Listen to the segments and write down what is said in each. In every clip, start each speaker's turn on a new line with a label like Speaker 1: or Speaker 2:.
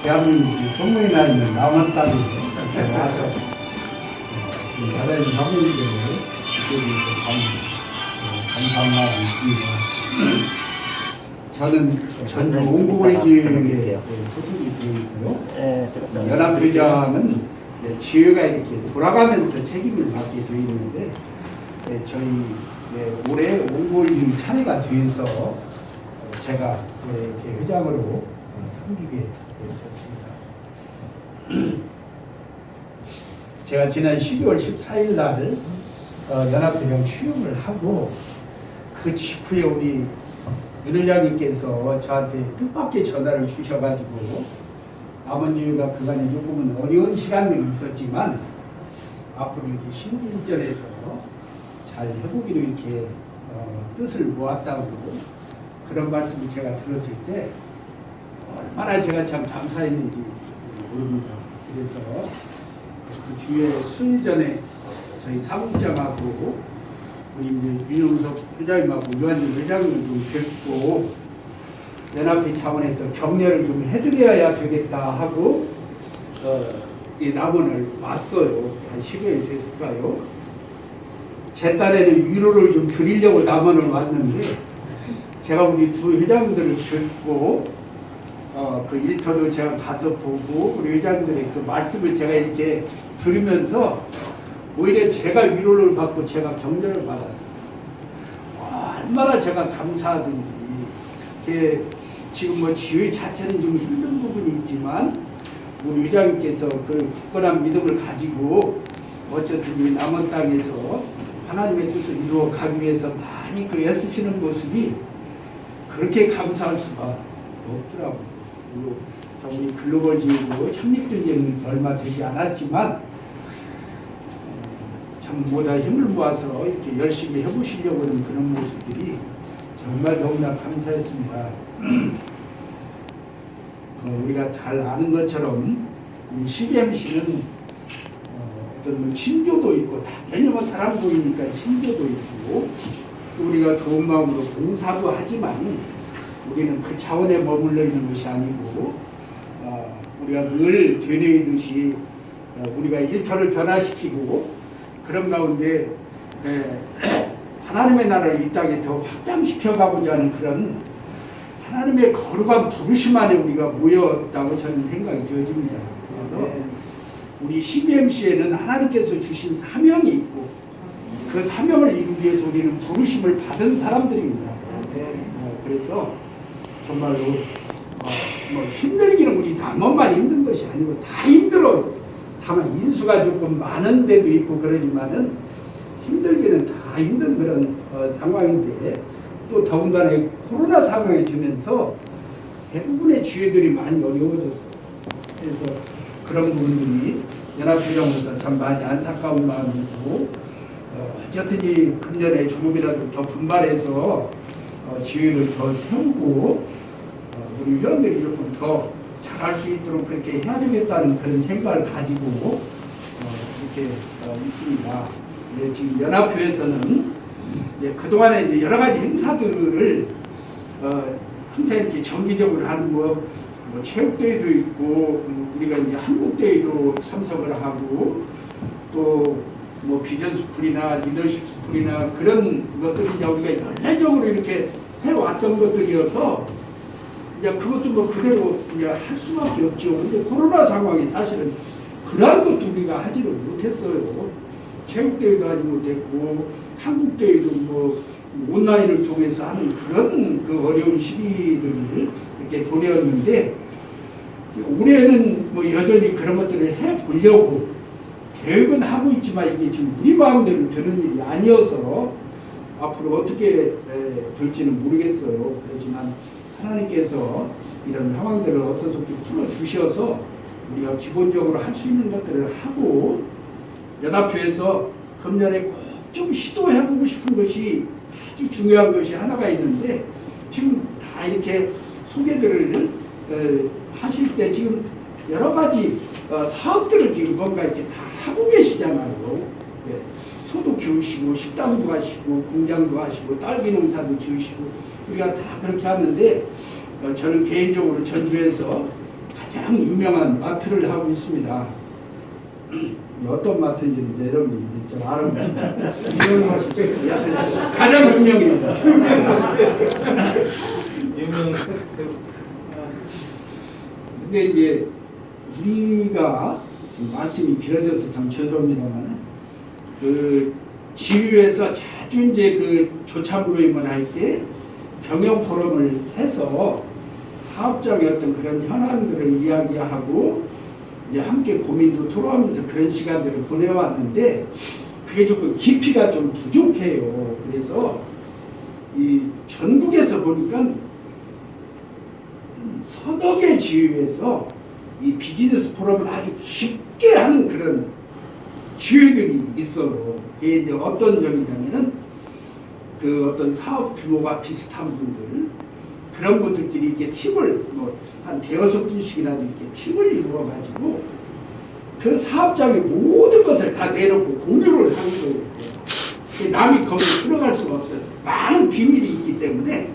Speaker 1: 대한민국 소문이 나 있는 남한 땅에 이렇게 와서 사모님들을 이쪽에서 감사한 마음이 있습니다. 저는 전주 지역에 소속이 되어 있고요. 연합회장은 네, 지회가 이렇게 돌아가면서 책임을 맡게 되어 있는데 네, 저희 네, 올해 옹구보리 차례가 돼서 어, 제가 네, 이렇게 회장으로 어, 섬기게 되었습니다. 제가 지난 12월 14일 날 어, 연합회장 취임을 하고 그 직후에 우리 윤 회장님께서 저한테 뜻밖의 전화를 주셔가지고 아버지가 그간에 조금은 어려운 시간들이 있었지만 앞으로 이렇게 신길전에서 잘 해보기로 이렇게 어, 뜻을 모았다고 그런 말씀을 제가 들었을 때 얼마나 제가 참 감사했는지 모릅니다. 그래서 그 주에 수일 전에 저희 사무장하고 우리 윤영석 회장님하고 유한진 회장님 좀 뵙고 연합회 차원에서 격려를 좀 해드려야 되겠다 하고 어, 이 남원을 왔어요. 한 10여일 됐을까요? 제 딸에는 위로를 좀 드리려고 남원을 왔는데 제가 우리 두 회장들을 뵙고 어, 그 일터도 제가 가서 보고 우리 회장들의 그 말씀을 제가 이렇게 들으면서 오히려 제가 위로를 받고 제가 격려를 받았어요. 얼마나 제가 감사하든지 이렇게 지금 뭐 지휘 자체는 좀 힘든 부분이 있지만 우리 회장님께서 그 굳건한 믿음을 가지고 어쨌든 이 남은 땅에서 하나님의 뜻을 이루어 가기 위해서 많이 그 애쓰시는 모습이 그렇게 감사할 수가 없더라고요. 저 우리 글로벌 지구로 창립된 지는 얼마 되지 않았지만 어, 참 모다 힘을 모아서 이렇게 열심히 해보시려고 하는 그런 모습들이 정말 너무나 감사했습니다. 어, 우리가 잘 아는 것처럼 우리 CBMC는 어, 어떤 뭐 친교도 있고 당연히 뭐 사람 보이니까 친교도 있고 또 우리가 좋은 마음으로 봉사도 하지만 우리는 그 차원에 머물러 있는 것이 아니고 어, 우리가 늘 되뇌이듯이 어, 우리가 일터를 변화시키고 그런 가운데 에, 하나님의 나라를 이 땅에 더 확장시켜 가고자 하는 그런 하나님의 거룩한 부르심 안에 우리가 모였다고 저는 생각이 되어집니다. 그래서 우리 CBMC에는 하나님께서 주신 사명이 있고 그 사명을 이루기 위해서 우리는 부르심을 받은 사람들입니다. 어, 그래서 정말로 어, 뭐 힘들기는 우리 남원만 힘든 것이 아니고 다 힘들어. 다만 인수가 조금 많은 데도 있고 그러지만은 힘들기는 다 힘든 그런 어, 상황인데 또 더군다나 이 코로나 상황이 되면서 대부분의 지회들이 많이 어려워졌어요. 그래서 그런 부분들이 연합회장으로서 참 많이 안타까운 마음이 있고 어, 어쨌든 이 금년에 조금이라도 더 분발해서 어, 지회를 더 세우고 어, 우리 위원들이 조금 더 잘할 수 있도록 그렇게 해야 되겠다는 그런 생각을 가지고 어, 이렇게 어, 있습니다. 예, 지금 연합회에서는 예, 그동안에 이제 여러 가지 행사들을 어, 항상 이렇게 정기적으로 하는 뭐, 뭐 체육대회도 있고 음, 우리가 이제 한국대회도 참석을 하고 또 뭐 비전 스쿨이나 리더십 스쿨이나 그런 것들이 우리가 연례적으로 이렇게 해왔던 것들이어서 이제 그것도 뭐 그대로 이제 할 수밖에 없죠. 근데 코로나 상황이 사실은 그러한 것도 우리가 하지를 못했어요. 체육대회도 하지 못했고 한국대회도 뭐 온라인을 통해서 하는 그런 그 어려운 시기들을 이렇게 보내었는데 올해는 뭐 여전히 그런 것들을 해 보려고 계획은 하고 있지만 이게 지금 우리 마음대로 되는 일이 아니어서 앞으로 어떻게 에, 될지는 모르겠어요. 그렇지만 하나님께서 이런 상황들을 어서속히 풀어주셔서 우리가 기본적으로 할 수 있는 것들을 하고 연합회에서 금년에 꼭 좀 시도해보고 싶은 것이 아주 중요한 것이 하나가 있는데 지금 다 이렇게 소개들을 어, 하실 때 지금 여러 가지 어, 사업들을 지금 뭔가 이렇게 다 하고 계시잖아요. 예, 소도 키우시고 식당도 하시고 공장도 하시고 딸기 농사도 지으시고 우리가 다 그렇게 하는데 어, 저는 개인적으로 전주에서 가장 유명한 마트를 하고 있습니다. 어떤 마트인지 이제 여러분이 이제 좀 알아보시면 유명하시겠어요. 하여튼 가장 유명해요. 근데 이제 우리가 좀 말씀이 길어져서 참 죄송합니다만 그 지휘에서 자주 이제 그 조참 모임을 할 때 경영 포럼을 해서 사업장의 어떤 그런 현안들을 이야기하고 이제 함께 고민도 토로하면서 그런 시간들을 보내왔는데 그게 조금 깊이가 좀 부족해요. 그래서 이 전국에서 보니까 개 지휘에서 이 비즈니스 포럼을 아주 깊게 하는 그런 지휘들이 있어요. 그게 이제 어떤 점이냐면은 그 어떤 사업 규모가 비슷한 분들 그런 분들끼리 이렇게 팀을 뭐 한 대여섯 분씩이라도 이렇게 팀을 이루어 가지고 그 사업장의 모든 것을 다 내놓고 공유를 하는 거예요. 그 남이 거기에 들어갈 수가 없어요. 많은 비밀이 있기 때문에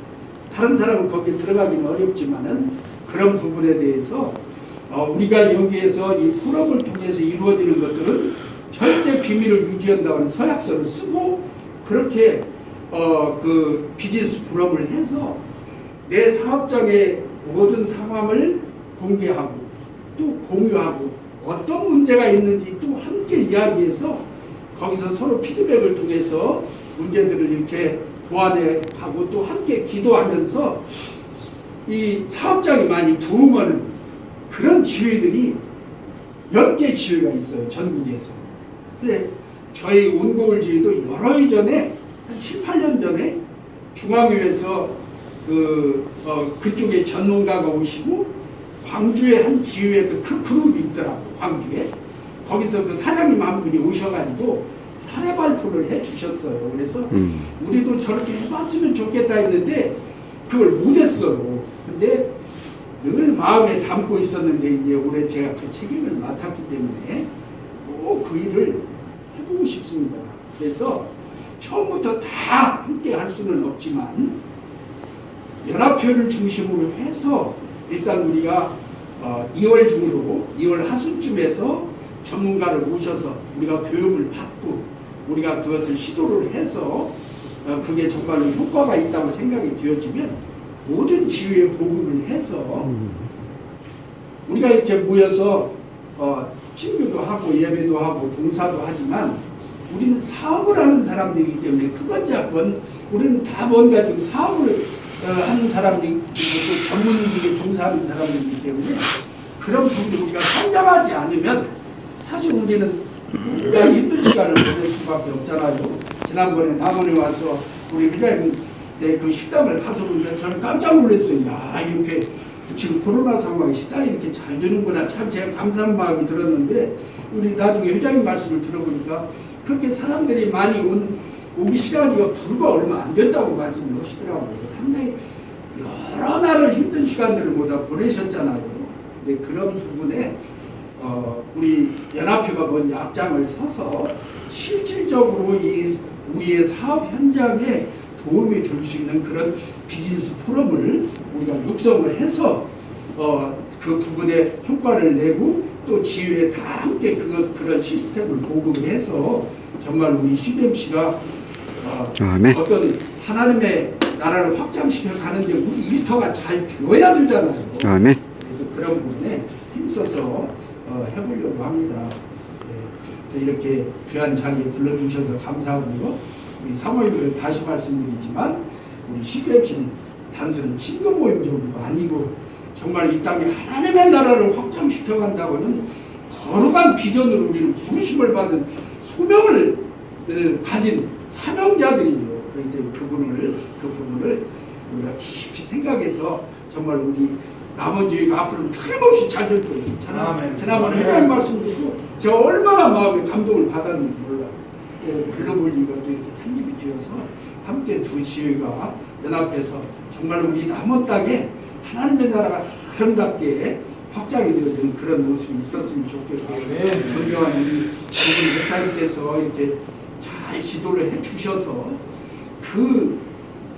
Speaker 1: 다른 사람은 거기에 들어가기는 어렵지만은 그런 부분에 대해서 어, 우리가 여기에서 이 포럼을 통해서 이루어지는 것들은 절대 비밀을 유지한다는 서약서를 쓰고 그렇게 어, 그 비즈니스 포럼을 해서 내 사업장의 모든 상황을 공개하고 또 공유하고 어떤 문제가 있는지 또 함께 이야기해서 거기서 서로 피드백을 통해서 문제들을 이렇게 보완해하고 또 함께 기도하면서 이 사업장이 많이 부흥하는 그런 지회들이 몇 개 지회가 있어요 전국에서. 근데 저희 온고울 지회도 여러 해 전에 한 7, 8년 전에 중앙위에서 그 어, 그쪽에 전문가가 오시고 광주에 한 지회에서 그 그룹이 있더라고 광주에 거기서 그 사장님 한 분이 오셔가지고 사례 발표를 해주셨어요. 그래서
Speaker 2: 음.
Speaker 1: 우리도 저렇게 해봤으면 좋겠다 했는데 그걸 못했어요. 근데 늘 마음에 담고 있었는데 이제 올해 제가 그 책임을 맡았기 때문에 꼭 그 일을 해보고 싶습니다. 그래서 처음부터 다 함께 할 수는 없지만 연합회를 중심으로 해서 일단 우리가 어, 2월 중으로 2월 하순쯤에서 전문가를 모셔서 우리가 교육을 받고 우리가 그것을 시도를 해서 어, 그게 정말로 효과가 있다고 생각이 되어지면 모든 지위에 보급을 해서 우리가 이렇게 모여서 어, 친교도 하고 예배도 하고 봉사도 하지만 우리는 사업을 하는 사람들이기 때문에 그건 작건 우리는 다 뭔가 지금 사업을 어, 하는 사람들이고 또 전문직에 종사하는 사람들이기 때문에 그런 부분을 우리가 성장하지 않으면 사실 우리는 굉장히 힘든 시간을 보낼 수밖에 없잖아요. 지난번에 남원에 와서 우리 회장님 네, 그 식당을 가서 보니까 저는 깜짝 놀랐어요. 야 이렇게 지금 코로나 상황에 식당이 이렇게 잘 되는구나 참 제가 감사한 마음이 들었는데 우리 나중에 회장님 말씀을 들어보니까 그렇게 사람들이 많이 온, 오기 지가 불과 얼마 안 됐다고 말씀을 하시더라고요. 상당히 여러 날을 힘든 시간들을 모두 보내셨잖아요. 근데 그런 부분에 어, 우리 연합회가 먼저 앞장을 서서 실질적으로 이 우리의 사업 현장에 도움이 될 수 있는 그런 비즈니스 포럼을 우리가 육성을 해서 어, 그 부분에 효과를 내고 또 지휘에 다 함께 그 그런 시스템을 보급을 해서 정말 우리 CBMC가 어,
Speaker 2: 아멘.
Speaker 1: 어떤 하나님의 나라를 확장시켜 가는데 우리 일터가 잘 되어야 되잖아요.
Speaker 2: 아멘.
Speaker 1: 그래서 그런 부분에 힘써서 어, 해보려고 합니다. 네, 이렇게 귀한 자리에 불러주셔서 감사하고요. 우리 사모님을 다시 말씀드리지만 우리 CBMC는 단순히 친구 모임 정도가 아니고 정말 이 땅에 하나님의 나라를 확장시켜 간다고는 거룩한 비전으로 우리는 부르심을 받은 소명을 어, 가진 사명자들이에요. 그렇기 때문에 그분을 그 부분을 우리가 깊이 생각해서 정말 우리 남원주의가 앞으로 틀림없이 잘 될 거예요. 지난, 지난번에 회장님 말씀 듣고 제가 얼마나 마음에 감동을 받았는지 몰라요. 예, 글로벌 이것도 이렇게 창립이 되어서 함께 두 지회가 연합해서 정말 우리 남원 땅에 하나님의 나라가 아름답게 확장이 되어지는 그런 모습이 있었으면 좋겠고
Speaker 3: 아멘.
Speaker 1: 존경하는 우리 주분 목사님께서 이렇게 잘 지도를 해주셔서 그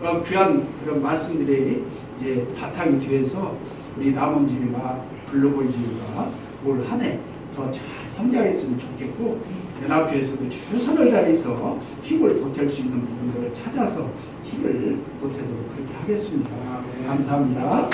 Speaker 1: 어, 귀한 그런 말씀들이 이제 바탕이 돼서 우리 남원지휘나 글로벌지휘가 올 한해 더 잘 성장했으면 좋겠고 연합회에서도 최선을 다해서 힘을 보탤 수 있는 부분들을 찾아서 힘을 보태도록 그렇게 하겠습니다. 감사합니다.